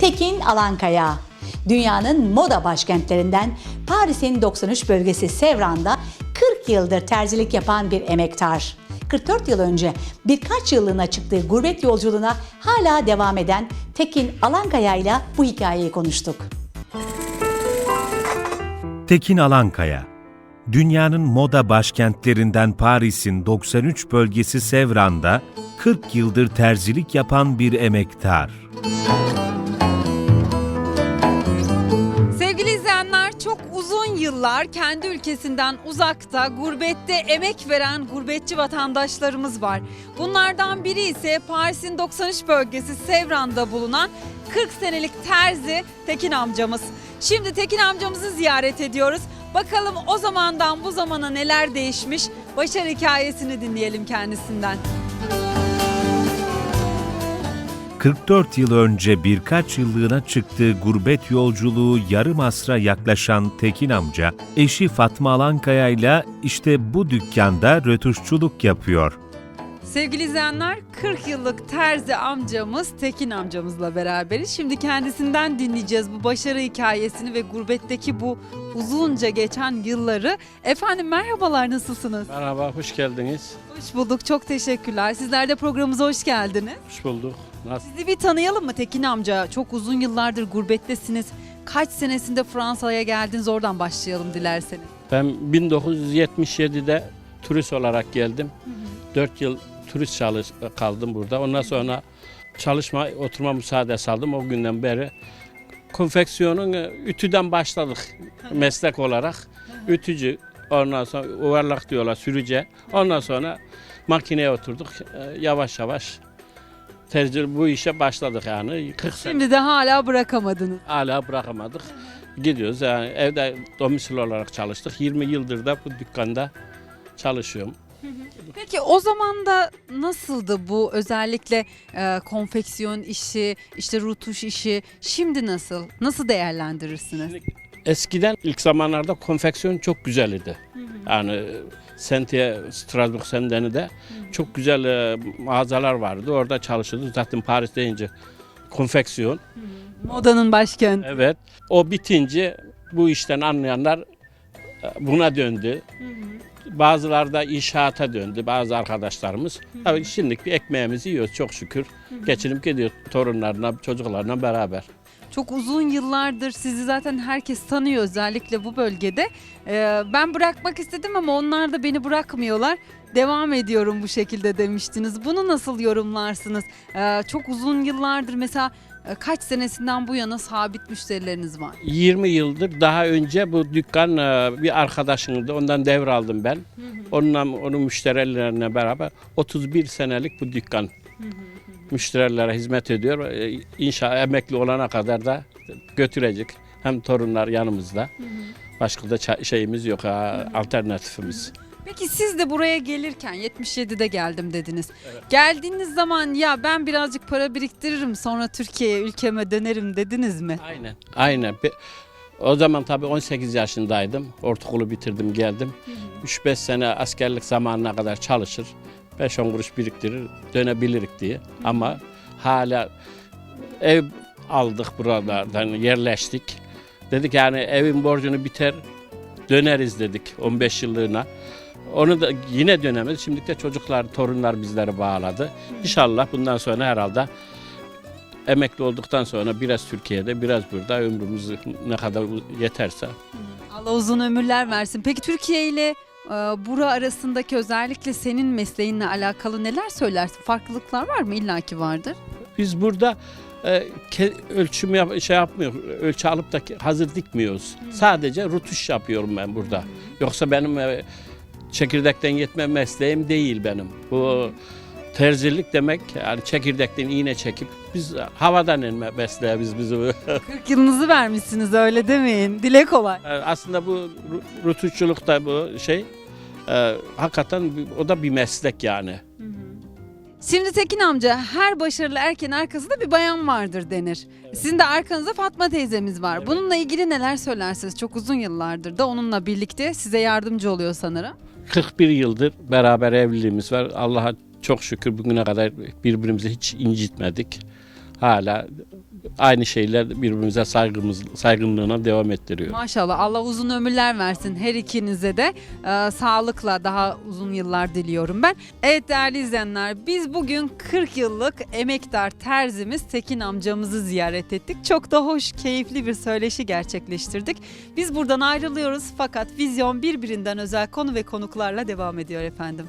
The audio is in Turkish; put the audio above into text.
Tekin Alankaya. Dünyanın moda başkentlerinden Paris'in 93 bölgesi Sevran'da 40 yıldır terzilik yapan bir emektar. 44 yıl önce birkaç yıllığına çıktığı gurbet yolculuğuna hala devam eden Tekin Alankaya ile bu hikayeyi konuştuk. Tekin Alankaya Dünyanın moda başkentlerinden Paris'in 93 bölgesi Sevran'da 40 yıldır terzilik yapan bir emektar. Uzun yıllar kendi ülkesinden uzakta, gurbette emek veren gurbetçi vatandaşlarımız var. Bunlardan biri ise Paris'in 93 bölgesi Sevran'da bulunan 40 senelik terzi Tekin amcamız. Şimdi Tekin amcamızı ziyaret ediyoruz. Bakalım o zamandan bu zamana neler değişmiş? Başarı hikayesini dinleyelim kendisinden. 44 yıl önce birkaç yıllığına çıktığı gurbet yolculuğu yarım asra yaklaşan Tekin amca, eşi Fatma Alankaya ile işte bu dükkanda rötuşçuluk yapıyor. Sevgili izleyenler 40 yıllık terzi amcamız Tekin amcamızla beraberiz. Şimdi kendisinden dinleyeceğiz bu başarı hikayesini ve gurbetteki bu uzunca geçen yılları. Efendim merhabalar nasılsınız? Merhaba, hoş geldiniz. Hoş bulduk çok teşekkürler. Sizler de programımıza hoş geldiniz. Hoş bulduk. Nasıl? Sizi bir tanıyalım mı Tekin amca? Çok uzun yıllardır gurbettesiniz. Kaç senesinde Fransa'ya geldiniz oradan başlayalım dilerseniz. Ben 1977'de turist olarak geldim. 4 yıl turist çalış kaldım burada. Ondan sonra çalışma, oturma müsaadesi aldım. O günden beri konfeksiyonun e, ütüden başladık meslek olarak. Ütücü, ondan sonra yuvarlak diyorlar sürüce. Ondan sonra makineye oturduk. E, Yavaş yavaş tercih bu işe başladık yani. 40 sene. Şimdi de hala bırakamadınız. Hala bırakamadık. Gidiyoruz yani evde domisil olarak çalıştık. 20 yıldır da bu dükkanda çalışıyorum. Peki o zaman da nasıldı bu özellikle e, konfeksiyon işi, işte rutuş işi şimdi nasıl? Nasıl değerlendirirsiniz? Eskiden ilk zamanlarda konfeksiyon çok güzel idi. Yani Sentiye, Strasbourg Senden'de çok güzel e, mağazalar vardı. Orada çalışıyorduk. Zaten Paris deyince konfeksiyon. Modanın başkenti. Evet. O bitince bu işten anlayanlar e, buna döndü. Bazıları da inşaata döndü bazı arkadaşlarımız. Tabii şimdilik bir ekmeğimizi yiyoruz çok şükür. Geçinip gidiyor torunlarına, çocuklarla beraber. Çok uzun yıllardır sizi zaten herkes tanıyor özellikle bu bölgede. Ee, ben bırakmak istedim ama onlar da beni bırakmıyorlar. Devam ediyorum bu şekilde demiştiniz. Bunu nasıl yorumlarsınız? Ee, çok uzun yıllardır mesela kaç senesinden bu yana sabit müşterileriniz var? 20 yıldır daha önce bu dükkan e, bir arkadaşımdı. Ondan devraldım ben. Onunla onun müşterilerine beraber 31 senelik bu dükkan müşterilere hizmet ediyor. E, İnşa emekli olana kadar da götürecek. Hem torunlar yanımızda. Başka da şeyimiz yok, ha, alternatifimiz. Peki siz de buraya gelirken 77'de geldim dediniz. Geldiğiniz zaman ya ben birazcık para biriktiririm sonra Türkiye'ye ülkeme dönerim dediniz mi? Aynen. Aynen. O zaman tabii 18 yaşındaydım. Ortaokulu bitirdim geldim. 3-5 sene askerlik zamanına kadar çalışır. 5-10 kuruş biriktirir dönebilirik diye. Ama hala ev aldık buralardan yerleştik. Dedik yani evin borcunu biter döneriz dedik 15 yıllığına. Onu da yine dönemez. Şimdi de çocuklar, torunlar bizleri bağladı. İnşallah bundan sonra herhalde emekli olduktan sonra biraz Türkiye'de, biraz burada ömrümüz ne kadar yeterse. Allah uzun ömürler versin. Peki Türkiye ile e, bura arasındaki özellikle senin mesleğinle alakalı neler söylersin? Farklılıklar var mı? İlla ki vardır. Biz burada e, ke- ölçüm yap- şey yapmıyoruz, ölçü alıp da ke- hazır dikmiyoruz. Sadece rutuş yapıyorum ben burada. Yoksa benim e, çekirdekten yetme mesleğim değil benim. Bu terzilik demek yani çekirdekten iğne çekip biz havadan inme mesleği biz bizi 40 yılınızı vermişsiniz öyle demeyin. Dile kolay. E, Aslında bu ru- rutuşçuluk da bu şey e, hakikaten o da bir meslek yani. Şimdi Tekin amca her başarılı erkeğin arkasında bir bayan vardır denir. Sizin de arkanızda Fatma teyzemiz var. Bununla ilgili neler söylersiniz? Çok uzun yıllardır da onunla birlikte size yardımcı oluyor sanırım. 41 yıldır beraber evliliğimiz var. Allah'a çok şükür bugüne kadar birbirimizi hiç incitmedik. Hala aynı şeyler birbirimize saygımız saygınlığına devam ettiriyor. Maşallah Allah uzun ömürler versin her ikinize de Ee, sağlıkla daha uzun yıllar diliyorum ben. Evet değerli izleyenler biz bugün 40 yıllık emektar terzimiz Tekin amcamızı ziyaret ettik. Çok da hoş keyifli bir söyleşi gerçekleştirdik. Biz buradan ayrılıyoruz fakat vizyon birbirinden özel konu ve konuklarla devam ediyor efendim.